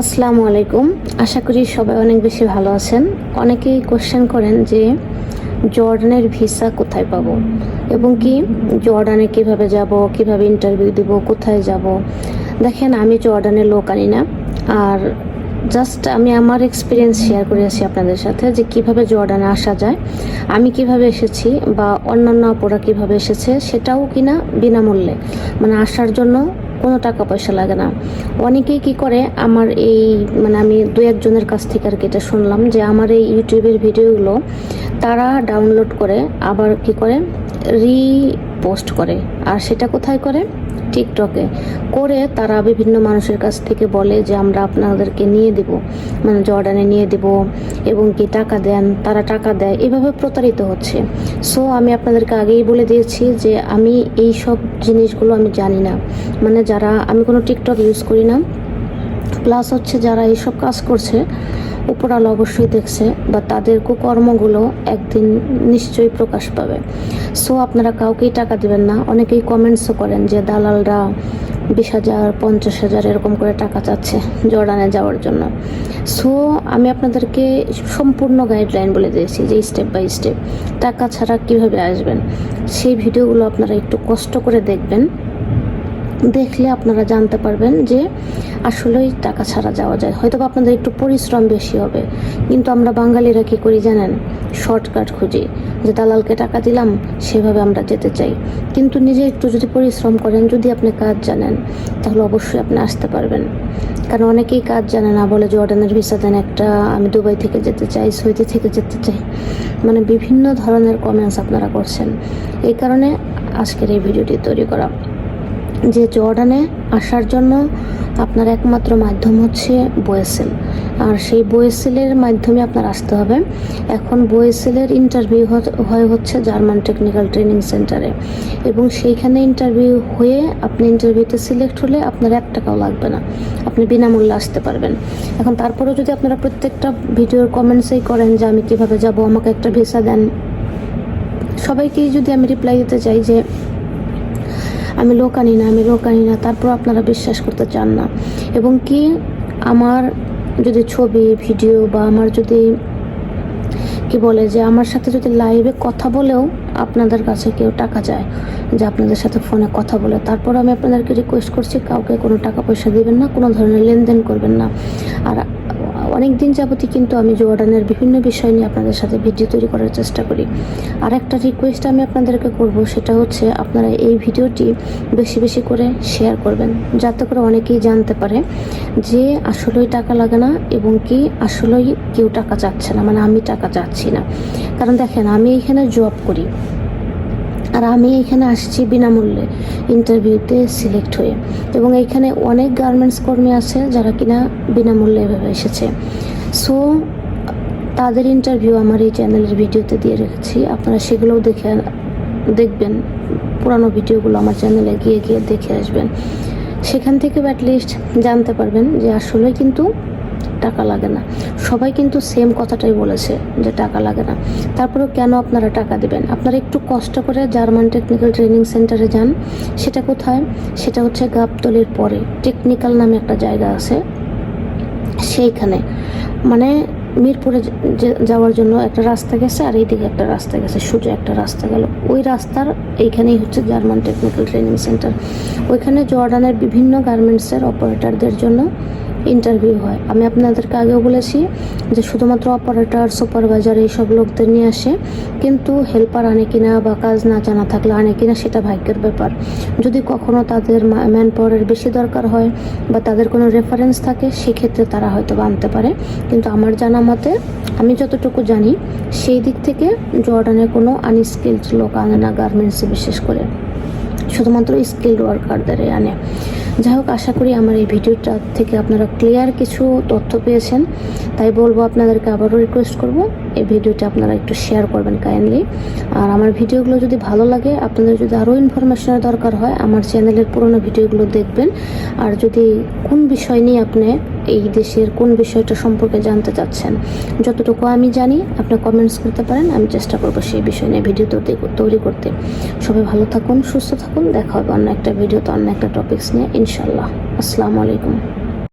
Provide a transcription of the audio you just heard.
আসসালামু আলাইকুম। আশা করি সবাই অনেক বেশি ভালো আছেন। অনেকেই কোশ্চেন করেন যে, জর্ডানের ভিসা কোথায় পাবো? এবং কি জর্ডানে কীভাবে যাব, কীভাবে ইন্টারভিউ দিব, কোথায় যাব? দেখেন, আমি জর্ডানের লোক আনি না। আর জাস্ট আমি আমার এক্সপিরিয়েন্স শেয়ার করে আসি আপনাদের সাথে যে, কীভাবে জর্ডানে আসা যায়, আমি কীভাবে এসেছি বা অন্যান্য অপরা কীভাবে এসেছে সেটাও কিনা বিনামূল্যে। মানে আসার জন্য কোনো টাকা পয়সা লাগে না। অনেকেই কি করে, আমার এই মানে আমি দু একজনের কাছ থেকে আর কি এটা শুনলাম যে আমার এই ইউটিউবের ভিডিওগুলো তারা ডাউনলোড করে, আবার কি করে রিপোস্ট করে। আর সেটা কোথায় করে? টিকটকে করে তারা বিভিন্ন মানুষের কাছ থেকে বলে যে, আমরা আপনাদেরকে নিয়ে দিব। মানে জর্ডানে নিয়ে দিব এবং কি টাকা দেন, তারা টাকা দেয়। এভাবে প্রতারিত হচ্ছে। সো আমি আপনাদেরকে আগেই বলে দিয়েছি যে, আমি এই সব জিনিসগুলো আমি জানি না। মানে যারা, আমি কোনো টিকটক ইউজ করি না। প্লাস হচ্ছে যারা এইসব কাজ করছে উপরাল অবশ্যই দেখছে বা তাদের কুকর্মগুলো একদিন নিশ্চয়ই প্রকাশ পাবে। সো আপনারা কাউকেই টাকা দেবেন না। অনেকেই কমেন্টসও করেন যে দালালরা বিশ হাজার, পঞ্চাশ হাজার এরকম করে টাকা চাচ্ছে জর্ডানে যাওয়ার জন্য। সো আমি আপনাদেরকে সম্পূর্ণ গাইডলাইন বলে দিয়েছি যে স্টেপ বাই স্টেপ টাকা ছাড়া কীভাবে আসবেন। সেই ভিডিওগুলো আপনারা একটু কষ্ট করে দেখবেন। দেখলে আপনারা জানতে পারবেন যে আসলেই টাকা ছাড়া যাওয়া যায়। হয়তো আপনাদের একটু পরিশ্রম বেশি হবে। কিন্তু আমরা বাঙালিরা কী করি জানেন? শর্টকাট খুঁজি। যে দালালকে টাকা দিলাম, সেভাবে আমরা যেতে চাই। কিন্তু নিজে একটু যদি পরিশ্রম করেন, যদি আপনি কাজ জানেন, তাহলে অবশ্যই আপনি আসতে পারবেন। কারণ অনেকেই কাজ জানে না, বলে জর্ডানের ভিসা দেন একটা, আমি দুবাই থেকে যেতে চাই, সৌদি থেকে যেতে চাই। মানে বিভিন্ন ধরনের কমেন্টস আপনারা করছেন। এই কারণে আজকের এই ভিডিওটি তৈরি করা। যে জর্ডানে আসার জন্য আপনার একমাত্র মাধ্যম হচ্ছে বোয়েসেল। আর সেই বোয়েসেলের মাধ্যমে আপনার আসতে হবে। এখন বোয়েসেলের ইন্টারভিউ হয় হচ্ছে জার্মান টেকনিক্যাল ট্রেনিং সেন্টারে এবং সেইখানে ইন্টারভিউ হয়ে আপনি ইন্টারভিউতে সিলেক্ট হলে আপনার এক টাকাও লাগবে না। আপনি বিনামূল্যে আসতে পারবেন। এখন তারপরেও যদি আপনারা প্রত্যেকটা ভিডিওর কমেন্টসেই করেন যে আমি কীভাবে যাব, আমাকে একটা ভিসা দেন, সবাইকেই যদি আমি রিপ্লাই দিতে চাই যে আমি লোক আনি না, আমি লোক আনি না, তারপর আপনারা বিশ্বাস করতে চান না। এবং কি আমার যদি ছবি, ভিডিও বা আমার যদি, কি বলে যে আমার সাথে যদি লাইভে কথা বলেও আপনাদের কাছে কেউ টাকা চায়, যে আপনাদের সাথে ফোনে কথা বলে, তারপর আমি আপনাদেরকে রিকোয়েস্ট করছি, কাউকে কোনো টাকা পয়সা দিবেন না, কোনো ধরনের লেনদেন করবেন না। আর অনেক দিন যাবতই কিন্তু আমি জর্ডানের বিভিন্ন বিষয় নিয়ে আপনাদের সাথে ভিডিও তৈরি করার চেষ্টা করি। আর একটা রিকোয়েস্ট আমি আপনাদেরকে করব, সেটা হচ্ছে আপনারা এই ভিডিওটি বেশি বেশি করে শেয়ার করবেন, যাতে করে অনেকেই জানতে পারে যে আসলেই টাকা লাগে না এবং কি আসলেই কেউ টাকা চাচ্ছে না মানে আমি টাকা চাচ্ছি না। কারণ দেখেন, আমি এখানে জব করি। আর আমি এখানে আসছি বিনামূল্যে ইন্টারভিউতে সিলেক্ট হয়ে। এবং এখানে অনেক গার্মেন্টস কর্মী আছে যারা কিনা বিনামূল্যে এভাবে এসেছে। সো তাদের ইন্টারভিউ আমার এই চ্যানেলের ভিডিওতে দিয়ে রেখেছি। আপনারা সেগুলোও দেখে দেখবেন। পুরানো ভিডিওগুলো আমার চ্যানেলে গিয়ে গিয়ে দেখে আসবেন। সেখান থেকে অ্যাটলিস্ট জানতে পারবেন যে আসলে কিন্তু টাকা লাগে না। সবাই কিন্তু সেম কথাটাই বলেছে যে টাকা লাগে না। তারপরেও কেন আপনারা টাকা দেবেন? আপনারা একটু কষ্ট করে জার্মান টেকনিক্যাল ট্রেনিং সেন্টারে যান। সেটা কোথায়? সেটা হচ্ছে গাবতলির পরে। টেকনিক্যাল নামে একটা জায়গা আছে। সেইখানে। মানে মিরপুরে যাওয়ার জন্য একটা রাস্তা গেছে আর এইদিকে একটা রাস্তা গেছে। সোজা একটা রাস্তা গেল। ওই রাস্তার এইখানেই হচ্ছে জার্মান টেকনিক্যাল ট্রেনিং সেন্টার ওইখানে জর্ডানের বিভিন্ন গার্মেন্টসের অপারেটরদের জন্য ইন্টারভিউ হয়। আমি আপনাদেরকে আগেও বলেছি যে শুধুমাত্র অপারেটর সুপারভাইজার এইসব লোকদের নিয়ে আসে, কিন্তু হেল্পার আনে কিনা বা কাজ না জানা থাকলে আনে কিনা সেটা ভাগ্যের ব্যাপার। যদি কখনো তাদের ম্যান পাওয়ারের বেশি দরকার হয় বা তাদের কোনো রেফারেন্স থাকে, সেক্ষেত্রে তারা হয়তো আনতে পারে। কিন্তু আমার জানা মতে, আমি যতটুকু জানি, সেই দিক থেকে জর্ডানে কোনো আনস্কিলড লোক আনে না গার্মেন্টসে বিশেষ করে। শুধুমাত্র স্কিল্ড ওয়ার্কারদেরই আনে। যাই হোক, আশা করি আমার এই ভিডিওটা থেকে আপনারা ক্লিয়ার কিছু তথ্য পেয়েছেন। তাই বলব, আপনাদেরকে আবারও রিকোয়েস্ট করব। এই ভিডিওটা আপনারা একটু শেয়ার করবেন কাইন্ডলি আর আমার ভিডিওগুলো যদি ভালো লাগে, আপনাদের যদি আরও ইনফরমেশনের দরকার হয়, আমার চ্যানেলের পুরোনো ভিডিওগুলো দেখবেন। আর যদি কোন বিষয় নিয়ে আপনি এই দেশের কোন বিষয়টা সম্পর্কে জানতে চাচ্ছেন, যতটুকু আমি জানি, আপনি কমেন্টস করতে পারেন, আমি চেষ্টা করব সেই বিষয় নিয়ে ভিডিও তৈরি করতে। সবাই ভালো থাকুন, সুস্থ থাকুন, দেখা হবে অন্য একটা ভিডিওতে অন্য একটা টপিকস নিয়ে ইনশাল্লাহ আসসালামু আলাইকুম।